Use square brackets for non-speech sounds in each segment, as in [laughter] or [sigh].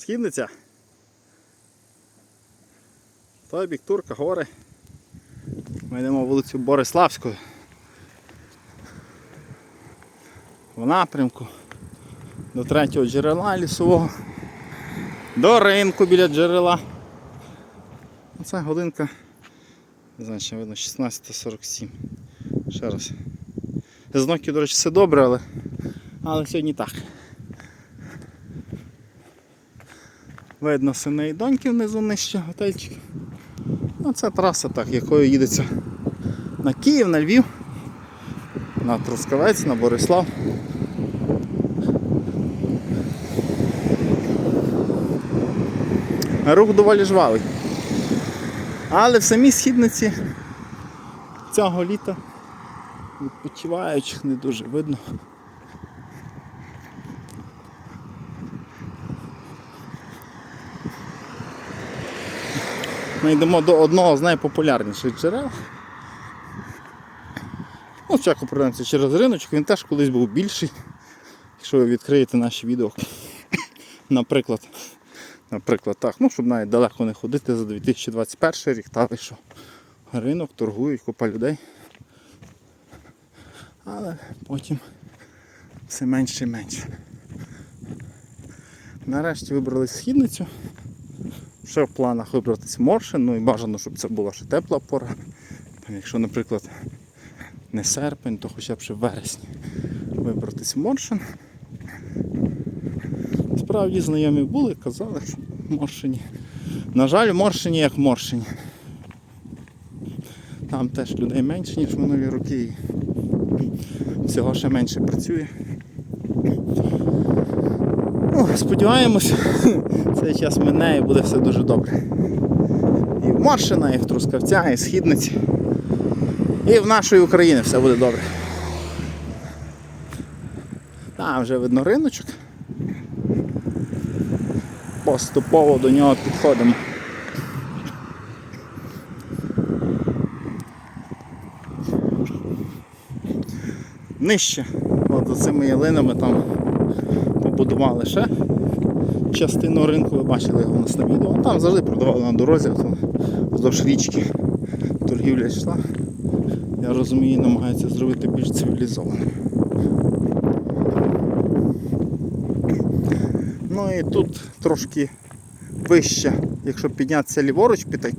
Східниця. Той бік Турка, гори. Ми йдемо вулицю Бориславською. В напрямку до третього джерела лісового. До ринку біля джерела. Оце годинка. Не знаю, чи видно 16.47. Ще раз. З до речі, все добре, але, але сьогодні так. Видно сини і доньки внизу нижче готельчик. Ну, це траса так, якою їдеться на Київ, на Львів, на Трускавець, на Борислав. Рух доволі жвавий. Але в самій східниці цього літа відпочиваючих не дуже видно. Ми йдемо до одного з найпопулярніших джерел. Ну, спочатку пройдемося через риночок, він теж колись був більший. Якщо ви відкриєте наші відео, [laughs] наприклад, наприклад, так, ну щоб навіть далеко не ходити за 2021 рік, та що ринок, торгують, купа людей. Але потім все менше і менше. Нарешті вибрали східницю. Ще в планах вибратися Моршин, ну і бажано, щоб це була ще тепла пора. Там, якщо, наприклад, не серпень, то хоча б ще в вересні вибратися Моршин. Справді знайомі були, казали, що Моршині. На жаль, Моршині як Моршині. Там теж людей менше, ніж минулі роки. Всього ще менше працює. Сподіваємось, [laughs] цей час мине і буде все дуже добре. І в Моршина, і в Трускавця, і в Східниці. І в нашої України все буде добре. Там вже видно риночок. Поступово до нього підходимо. Нижче, от за цими ялинами там побудували ще частину ринку, ви бачили його у нас на відео. Там завжди продавали на дорозі, вздовж річки торгівля йшла. Я розумію, намагаються зробити більш цивілізованим. Ну і тут трошки вище, якщо піднятися ліворуч піти,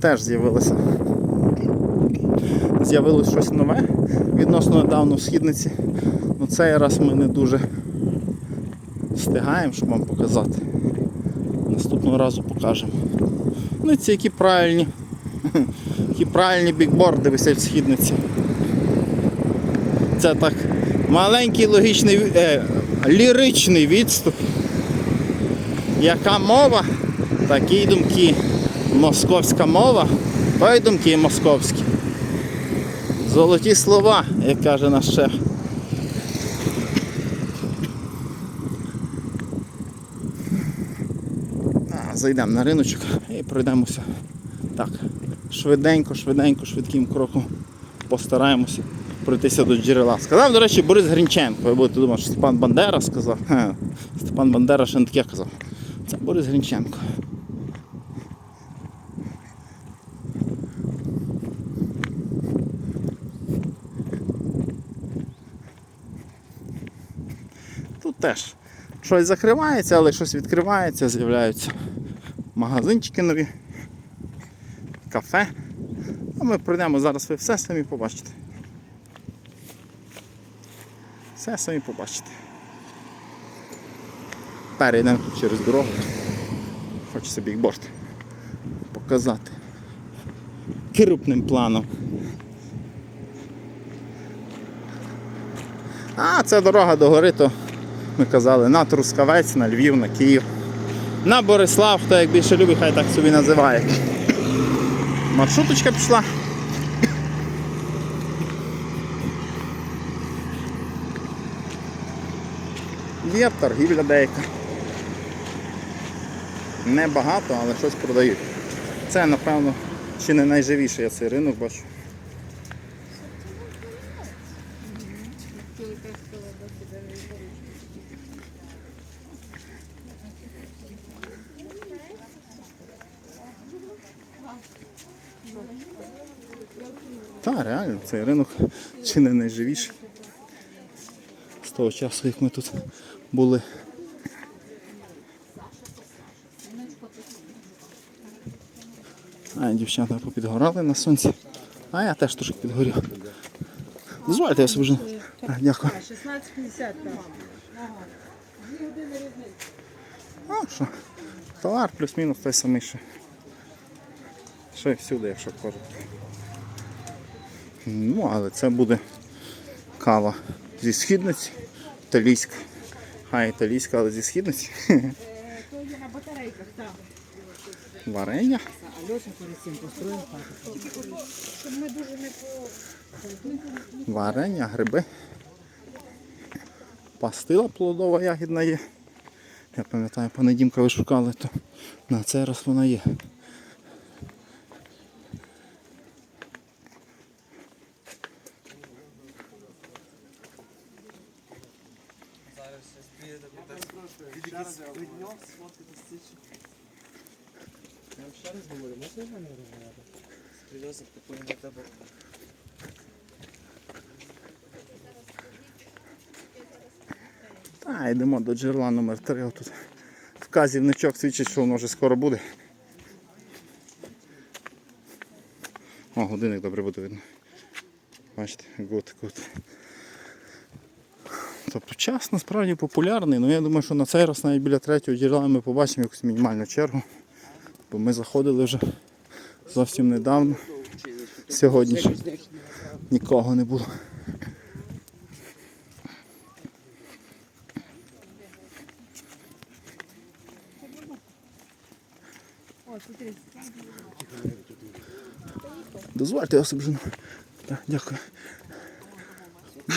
теж з'явилося. З'явилось щось нове відносно недавно в східниці. Ну цей раз ми не дуже встигаємо, щоб вам показати. Наступного разу покажемо. Ну ці які правильні, [laughs] які правильні бікборди висять в східниці. Це так маленький логічний е, ліричний відступ. Яка мова, такі думки. Московська мова, то й думки московські. Золоті слова, як каже наш шеф. Зайдемо на риночок і пройдемося так. Швиденько, швиденько, швидким кроком постараємося пройтися до джерела. Сказав, до речі, Борис Грінченко. Ви будете думати, що Степан Бандера сказав. Ха, Степан Бандера ще не таке казав. Це Борис Грінченко. Тут теж щось закривається, але щось відкривається, з'являються магазинчики нові, кафе. А ми пройдемо зараз, ви все самі побачите. Все самі побачите. Перейдемо через дорогу. Хочеться бікборд показати. Крупним планом. А, це дорога до гори, то ми казали, на Трускавець, на Львів, на Київ. На Борислав, хто як більше любить, хай так собі називає. Маршруточка пішла. Є торгівля деяка. Небагато, але щось продають. Це, напевно, чи не найживіший я цей ринок бачу. Та, реально, цей ринок чи не найживіший. З того часу, як ми тут були. А, дівчата попідгорали на сонці. А я теж трошки підгорів. Дозвольте, я собі вже. А, Дякую. 16,50 так. А, що? Товар плюс-мінус той самий ще. Ще всюди, якщо коротко. Ну, але це буде кава зі східниці. Італійська. Хай італійська, але зі східниці. То [laughs] на батарейках, так. Варення. Варення, гриби. Пастила плодова ягідна є. Я пам'ятаю, понедімка ви шукали, то на цей раз вона є. Я вам ще раз говорю, можна з мене розмовляти? Прив'язок такої на тебе. А, йдемо до джерела номер 3 Отут вказівничок свідчить, що воно вже скоро буде. О, годинник добре буде видно. Бачите, гуд, гуд. Тобто час насправді популярний, але я думаю, що на цей раз навіть біля третього джерела ми побачимо якусь мінімальну чергу. Бо ми заходили вже зовсім недавно. Сьогодні ще нікого не було. Дозвольте, я собі. Дякую.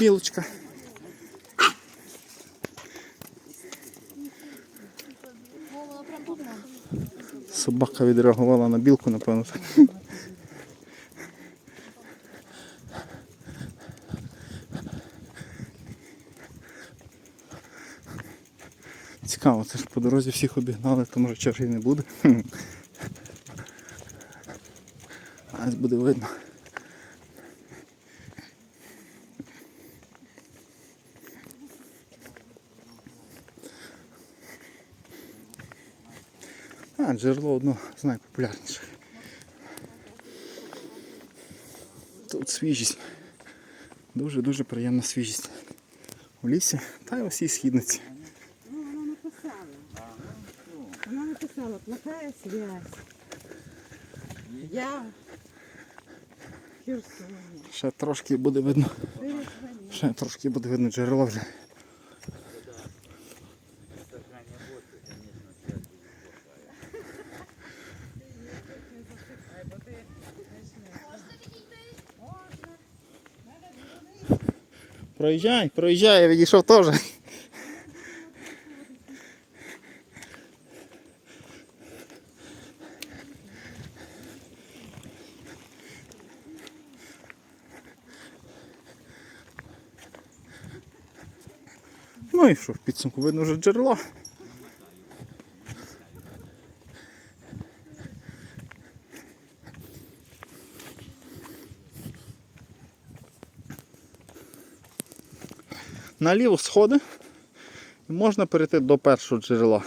Білочка. Собака відреагувала на білку, напевно. Цікаво, це ж по дорозі всіх обігнали, то може черги не буде. А ось буде видно. А, джерело одно з найпопулярніших. Тут свіжість. Дуже-дуже приємна свіжість. У лісі та й усій східниці. Ну, вона написала. Вона написала, плохая связь. Я в Ще трошки буде видно. Ще трошки буде видно джерело вже. Проїжджай, проїжджай, я відійшов теж. Ну і що, в підсумку видно вже джерело. Наліво сходи і можна перейти до першого джерела.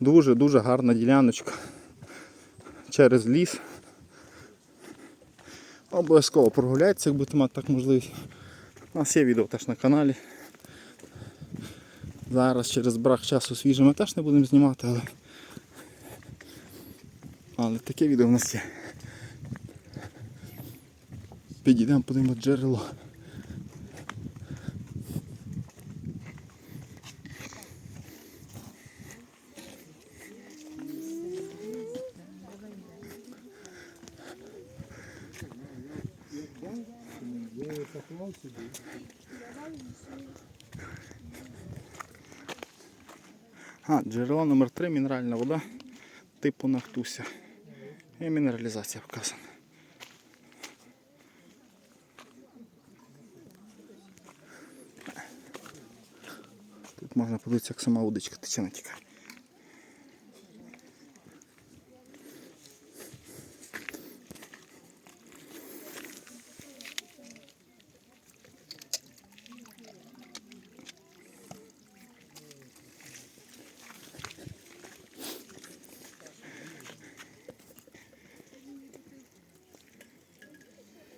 Дуже-дуже гарна діляночка через ліс. Обов'язково прогуляйтеся, як будете мати так можливість. У нас є відео теж на каналі. Зараз через брак часу свіже ми теж не будемо знімати, але, але таке відео в нас є. Підійдемо, подивимо джерело. А, джерело номер 3 мінеральна вода типу Нахтуся. І мінералізація вказана. Тут можна подивитися, як сама водичка тече натікає.